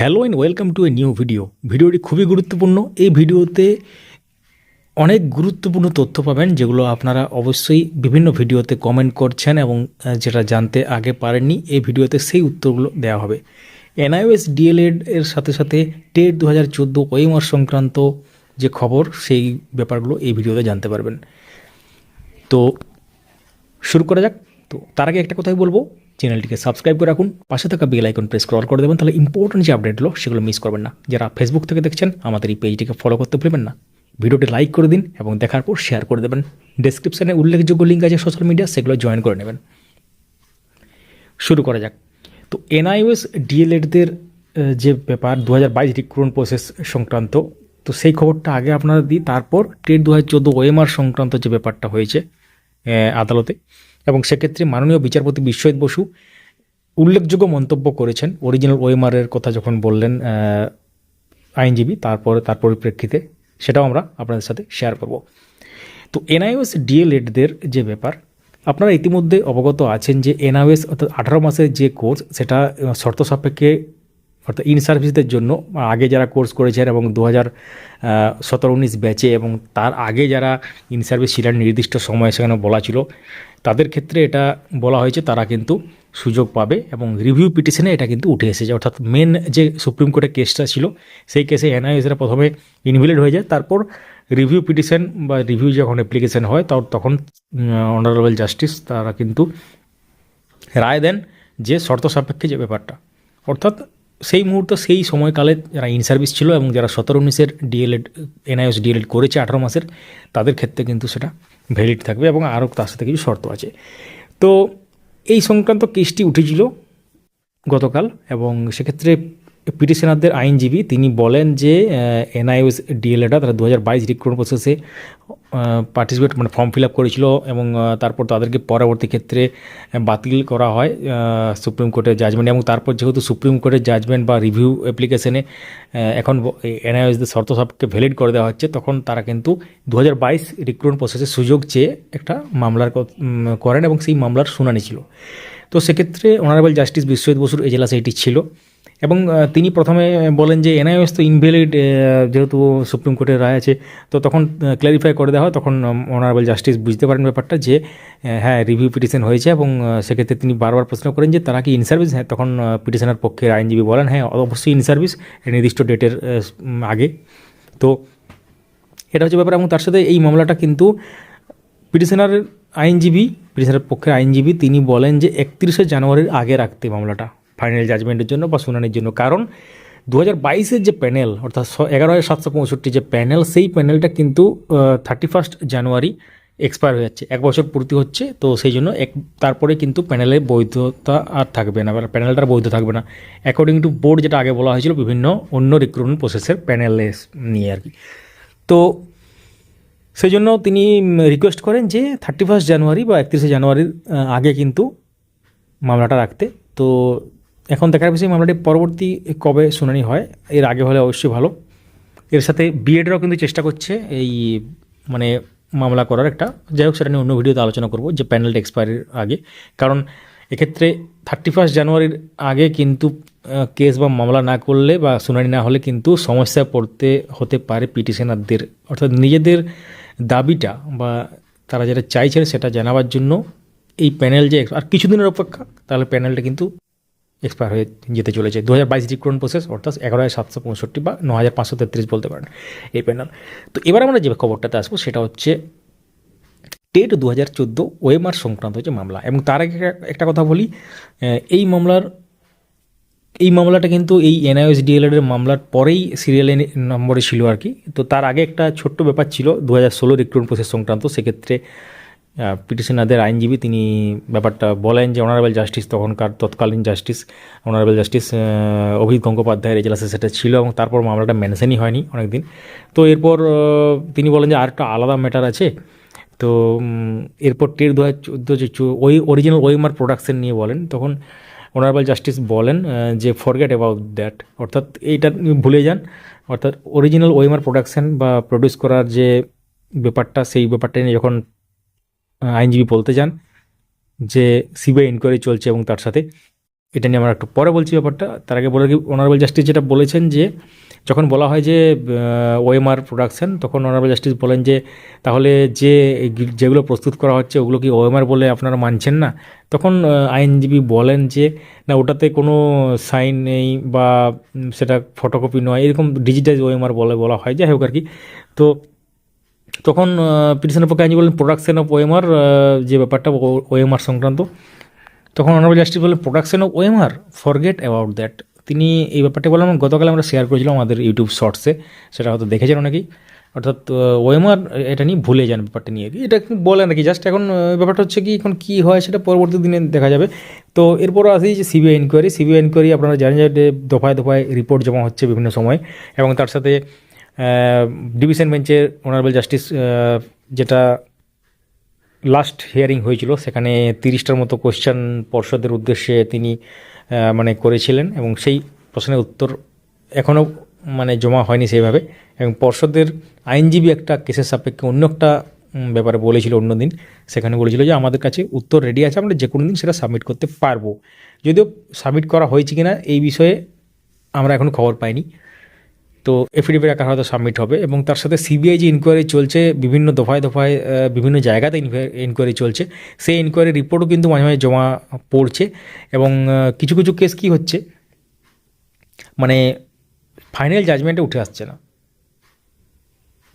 Hello and welcome to a new video ভিডিওটি খুবই গুরুত্বপূর্ণ। এই ভিডিওতে অনেক গুরুত্বপূর্ণ তথ্য পাবেন, যেগুলো আপনারা অবশ্যই বিভিন্ন ভিডিওতে কমেন্ট করছেন এবং যেটা জানতে আগে পারেননি, এই ভিডিওতে সেই উত্তরগুলো দেওয়া হবে। এনআইওএস ডিএলএড এর সাথে সাথে টেট দু হাজার চোদ্দ ওয়েমার সংক্রান্ত যে খবর, সেই ব্যাপারগুলো এই ভিডিওতে জানতে পারবেন। তো, শুরু করা যাক। তো, তার আগে একটা কথাই বলব। চ্যানেলটিকে সাবস্ক্রাইব করে রাখুন, পাশে থাকা বেল আইকন প্রেস কল করে দেবেন, তাহলে ইম্পর্টেন্ট যে আপডেটগুলো সেগুলো মিস করবেন না। যারা ফেসবুক থেকে দেখছেন, আমাদের এই পেজটিকে ফলো করতে ভুলবেন না। ভিডিওটি লাইক করে দিন এবং দেখার পর শেয়ার করে দেবেন। ডেসক্রিপশানে উল্লেখযোগ্য লিঙ্ক আছে সোশ্যাল মিডিয়া সেগুলো জয়েন করে নেবেন। শুরু করা যাক। তো এনআইওএস ডিএলএডদের যে ব্যাপার দু হাজার বাইশ রিক্রুটমেন্ট প্রসেস সংক্রান্ত, তো সেই খবরটা আগে আপনারা দিই। তারপর টেট দু হাজার চোদ্দ ওএমআর সংক্রান্ত যে ব্যাপারটা হয়েছে আদালতে এবং সেক্ষেত্রে মাননীয় বিচারপতি বিশ্বজিৎ বসু উল্লেখযোগ্য মন্তব্য করেছেন। অরিজিনাল ওএমআরের কথা যখন বললেন আইনজীবী, তারপর, তার পরিপ্রেক্ষিতে সেটাও আমরা আপনাদের সাথে শেয়ার করব। তো এনআইওএস ডিএলএডদের যে ব্যাপার, আপনারা ইতিমধ্যে অবগত আছেন যে এনআইওএস অর্থাৎ আঠারো মাসের যে কোর্স, সেটা শর্ত সাপেক্ষে অর্থাৎ ইন সার্ভিসদের জন্য আগে যারা কোর্স করেছেন এবং দু হাজার সতেরো, উনিশ ব্যাচে এবং তার আগে যারা ইন সার্ভিস ছিলেন, নির্দিষ্ট সময় সেখানে বলা ছিল তাদের ক্ষেত্রে এটা বলা হয়েছে, তারা কিন্তু সুযোগ পাবে এবং রিভিউ পিটিশনে এটা কিন্তু উঠে এসেছে। অর্থাৎ মেন যে সুপ্রিম কোর্টের কেসটা ছিল, সেই কেসে এনআইএসরা প্রথমে ইনভ্যালিড হয়ে যায়, তারপর রিভিউ পিটিশন বা রিভিউ যখন অ্যাপ্লিকেশন হয়, তার, তখন অনারেবল জাস্টিস তারা কিন্তু রায় দেন যে শর্ত সাপেক্ষে যে ব্যাপারটা। অর্থাৎ সেই মুহূর্তে, সেই সময়কালে যারা ইন সার্ভিস ছিল এবং যারা সতেরো উনিশের ডিএলএড এনআইএস ডিএলএড করেছে আঠারো মাসের, তাদের ক্ষেত্রে কিন্তু সেটা ভ্যালিড থাকবে এবং আরও তার সাথে কিছু শর্ত আছে। তো এই সংক্রান্ত কেসটি উঠেছিল গতকাল এবং সেক্ষেত্রে পিটিশনারদের আইনজীবী তিনি বলেন যে এনআইএস ডিএলএটা তারা দু হাজার বাইশ রিক্রুটমেন্ট প্রসেসে পার্টিসিপেট মানে ফর্ম ফিল আপ করেছিল এবং তারপর তাদেরকে পরবর্তী ক্ষেত্রে বাতিল করা হয় সুপ্রিম কোর্টের জাজমেন্ট এবং তারপর যেহেতু সুপ্রিম কোর্টের জাজমেন্ট বা রিভিউ অ্যাপ্লিকেশনে এখন এনআইএসদের শর্ত সবকে ভ্যালিড করে দেওয়া হচ্ছে, তখন তারা কিন্তু দু হাজার বাইশ রিক্রুটমেন্ট প্রসেসে সুযোগ চেয়ে একটা মামলার করেন এবং সেই মামলার শুনানি ছিল। তো সেক্ষেত্রে অনারেবল জাস্টিস বিশ্বজিৎ বসুর এজলাসে এটি ছিল। এবং তিনি প্রথমে বলেন যে এনআইএস তো ইনভ্যালিড যেহেতু সুপ্রিম কোর্টের রায় আছে, তো তখন ক্ল্যারিফাই করে দেওয়া হয়, তখন অনারেবল জাস্টিস বুঝতে পারেন ব্যাপারটা যে হ্যাঁ রিভিউ পিটিশন হয়েছে এবং সেক্ষেত্রে তিনি বারবার প্রশ্ন করেন যে তারা কি ইন সার্ভিস হ্যাঁ তখন পিটিশনের পক্ষে আইনজীবী বলেন হ্যাঁ অবশ্যই ইন সার্ভিস নির্দিষ্ট ডেটের আগে। তো এটা হচ্ছে ব্যাপার, এবং তার সাথে এই মামলাটা কিন্তু পিটিশনার আইনজীবী পিটিশনার পক্ষের আইনজীবী, তিনি বলেন যে একত্রিশে জানুয়ারির আগে রাখতে মামলাটা। ফাইনাল জাজমেন্টের জন্য বা শুনানির জন্য। কারণ দু হাজার বাইশের যে প্যানেল অর্থাৎ এগারো হাজার সাতশো পঁয়ষট্টি যে প্যানেল সেই প্যানেলটা কিন্তু থার্টি ফার্স্ট জানুয়ারি এক্সপায়ার হয়ে যাচ্ছে। এক বছর পূর্তি হচ্ছে, তো সেই জন্য এক তারপরে কিন্তু প্যানেলের বৈধতা আর থাকবে না প্যানেলটার বৈধ থাকবে না। অ্যাকর্ডিং টু বোর্ড যেটা আগে বলা হয়েছিল, বিভিন্ন অন্য রিক্রুটমেন্ট প্রসেসের প্যানেলে নিয়ে আর কি। তো সেই জন্য তিনি রিকোয়েস্ট করেন যে থার্টি ফার্স্ট জানুয়ারি বা একত্রিশে জানুয়ারির আগে কিন্তু মামলাটা রাখতে। তো এখন দেখার বিষয় মামলাটি পরবর্তী কবে শুনানি হয়, এর আগে হলে অবশ্যই ভালো। এর সাথে বিএডরাও কিন্তু চেষ্টা করছে এই মানে মামলা করার একটা। যাই হোক, সেটা নিয়ে অন্য ভিডিওতে আলোচনা করব যে প্যানেলটা এক্সপায়ারির আগে। কারণ এক্ষেত্রে থার্টি ফার্স্ট জানুয়ারির আগে কিন্তু কেস বা মামলা না করলে বা শুনানি না হলে কিন্তু সমস্যায় পড়তে হতে পারে পিটিশনারদের। অর্থাৎ নিজেদের দাবিটা বা তারা যেটা চাইছেন সেটা জানাবার জন্য এই প্যানেল যে, আর কিছুদিনের অপেক্ষা, তাহলে প্যানেলটা কিন্তু এক্সপায়ার হয়ে যেতে চলেছে। দু হাজার বাইশ রিক্রুটমেন্ট প্রসেস অর্থাৎ এগারো হাজার সাতশো পঁয়ষট্টি বা ন হাজার পাঁচশো তেত্রিশ বলতে পারেন এই প্যানেল তো এবার আমরা যে খবরটাতে আসব, সেটা হচ্ছে টেট দু হাজার চোদ্দ ওয়েমার সংক্রান্ত হচ্ছে মামলা। এবং তার আগে একটা- কথা বলি এই মামলার, এই মামলাটা কিন্তু এই এনআইএস ডিএলএডের মামলার পরেই সিরিয়াল নম্বরে ছিল আর কি। তো তার আগে একটা ছোট্ট ব্যাপার ছিল দু হাজার ষোলো রিক্রুটমেন্ট প্রসেস সংক্রান্ত। সেক্ষেত্রে পিটিশনারদের আইনজীবী তিনি ব্যাপারটা বলেন যে অনারেবল জাস্টিস তখনকার, তৎকালীন জাস্টিস অনারেবল জাস্টিস অভিজিৎ গঙ্গোপাধ্যায়ের এজলাসে সেটা ছিল এবং তারপর মামলাটা মেনশনই হয়নি অনেকদিন। তো এরপর তিনি বলেন যে আরেকটা আলাদা ম্যাটার আছে। তো এরপর টের দু হাজার চোদ্দ যে ওই অরিজিনাল ওয়েমার প্রোডাকশন নিয়ে বলেন, তখন অনারেবল জাস্টিস বলেন যে ফরগেট অ্যাবাউট দ্যাট অর্থাৎ এইটা ভুলে যান। অর্থাৎ অরিজিনাল ওয়েমার প্রোডাকশন বা প্রডিউস করার যে ব্যাপারটা, সেই ব্যাপারটা নিয়ে যখন আইনজীবী বলতে যান যে সিবিআই ইনকোয়ারি চলছে এবং তার সাথে। এটা নিয়ে আমরা একটু পরে বলছি ব্যাপারটা। তার আগে বলে অনারেবল জাস্টিস যেটা বলেছেন যে, যখন বলা হয় যে ওএমআর প্রোডাকশন তখন অনারেবল জাস্টিস বলেন যে, তাহলে যে যেগুলো প্রস্তুত করা হচ্ছে, ওগুলো কি ওএমআর বলে আপনারা মানছেন না? তখন আইনজীবী বলেন যে, না, ওটাতে কোনো সাইন নেই বা সেটা ফটোকপি নয়। এরকম ডিজিটাইজ ওএমআর বলে, বলা হয়। যাই হোক আর কি। তো তখন পিটিশনের পক্ষে আইনজীবী বললেন প্রোডাকশন অফ ওএমআর যে ব্যাপারটা ওএমআর সংক্রান্ত। তখন অনারেবল জাস্টিস বললেন production of OMR forget about that তিনি এই ব্যাপারটা বললাম গতকাল আমরা শেয়ার করেছিলাম আমাদের ইউটিউব শর্টসে সেটা হয়তো দেখেছেন অনেকেই। অর্থাৎ ওএমআর এটা নিয়ে ভুলে যান ব্যাপারটা নিয়ে। কি এটা বলে নাকি জাস্ট এখন ব্যাপারটা হচ্ছে কি, এখন কী হয় সেটা পরবর্তী দিনে দেখা যাবে। তো এরপর আসি যে সিবিআই ইনকোয়ারি সিবিআই ইনকোয়ারি আপনারা জানেন যে দফায় দফায় রিপোর্ট জমা হচ্ছে বিভিন্ন সময়, এবং তার সাথে ডিভিশন বেঞ্চের অনারেবল জাস্টিস যেটা লাস্ট হিয়ারিং হয়েছিল, সেখানে তিরিশটার মতো কোশ্চেন পর্ষদের উদ্দেশ্যে তিনি মানে করেছিলেন এবং সেই প্রশ্নের উত্তর এখনও মানে জমা হয়নি সেইভাবে। এবং পর্ষদের আইনজীবী একটা কেসের সাপেক্ষে অন্য একটা ব্যাপারে বলেছিল অন্যদিন সেখানে বলেছিল যে আমাদের কাছে উত্তর রেডি আছে, আমরা যে কোনো দিন সেটা সাবমিট করতে পারব। যদিও সাবমিট করা হয়েছে কিনা, এই বিষয়ে আমরা এখনও খবর পাইনি। তো এফিডেভিট আকার হয়তো সাবমিট হবে এবং তার সাথে সিবিআই যে ইনকোয়ারি চলছে, বিভিন্ন দফায় দফায় বিভিন্ন জায়গাতে ইনকোয়ারি চলছে, সেই ইনকোয়ারি রিপোর্টও কিন্তু মাঝে মাঝে জমা পড়ছে এবং কিছু কিছু কেস কি হচ্ছে? মানে ফাইনাল জাজমেন্টে উঠে আসছে না।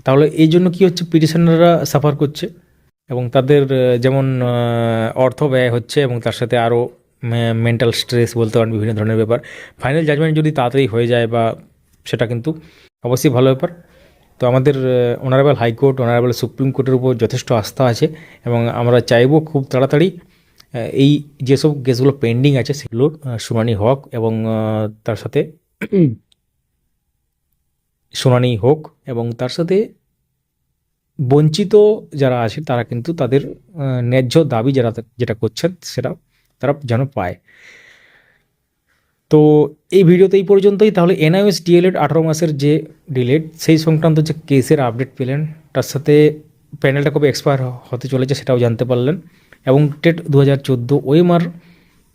তাহলে এই জন্য কি হচ্ছে? পিটিশনাররা সাফার করছে এবং তাদের যেমন অর্থ ব্যয় হচ্ছে এবং তার সাথে আরও মেন্টাল স্ট্রেস বলতে পারেন, বিভিন্ন ধরনের ব্যাপার। ফাইনাল জাজমেন্ট যদি তাড়াতাড়ি হয়ে যায় বা সেটা কিন্তু অবশ্যই ভালো ব্যাপার। তো আমাদের অনারেবল হাইকোর্ট অনারেবল সুপ্রিম কোর্টের উপর যথেষ্ট আস্থা আছে এবং আমরা চাইব খুব তাড়াতাড়ি এই যেসব কেসগুলো পেন্ডিং আছে সেগুলোর শুনানি হোক এবং তার সাথে শুনানি হোক এবং তার সাথে বঞ্চিত যারা আছে তারা কিন্তু তাদের ন্যায্য দাবি যারা, যেটা করছেন সেটা তারা যেন পায়। তো এই ভিডিওতে এই পর্যন্তই। তাহলে এনআইএস ডিএলএড আঠারো মাসের যে ডিলেট, সেই সংক্রান্ত যে কেসের আপডেট পেলেন, তার সাথে প্যানেলটা কবে এক্সপায়ার হতে চলেছে সেটাও জানতে পারলেন। এবং টেট দু হাজার চোদ্দ ওএমআর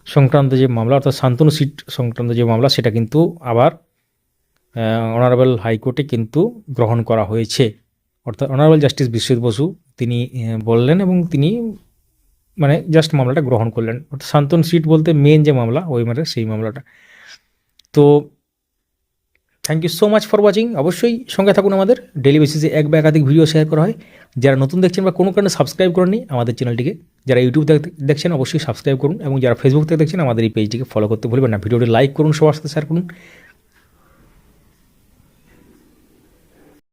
সংক্রান্ত যে মামলা, অর্থাৎ শান্তনু সিট সংক্রান্ত যে মামলা, সেটা কিন্তু আবার অনারেবল হাইকোর্টে কিন্তু গ্রহণ করা হয়েছে। অর্থাৎ অনারেবল জাস্টিস বিশ্বজিৎ বসু তিনি বললেন এবং তিনি মানে জাস্ট মামলাটা গ্রহণ করলেন। অর্থাৎ শান্তন সিট বলতে মেন যে মামলা, ওই মানে সেই মামলাটা। তো thank you so much for watching অবশ্যই সঙ্গে থাকুন আমাদের। ডেলি বেসিসে এক বা একাধিক ভিডিও শেয়ার করা হয়। যারা নতুন দেখছেন বা কোনো কারণে সাবস্ক্রাইব করেননি, আমাদের চ্যানেলটিকে যারা ইউটিউব দেখছেন অবশ্যই সাবস্ক্রাইব করুন এবং যারা ফেসবুক থেকে দেখছেন, আমাদের এই পেজটিকে ফলো করতে ভুলবেন না। ভিডিওটি লাইক করুন, সবার সাথে শেয়ার করুন।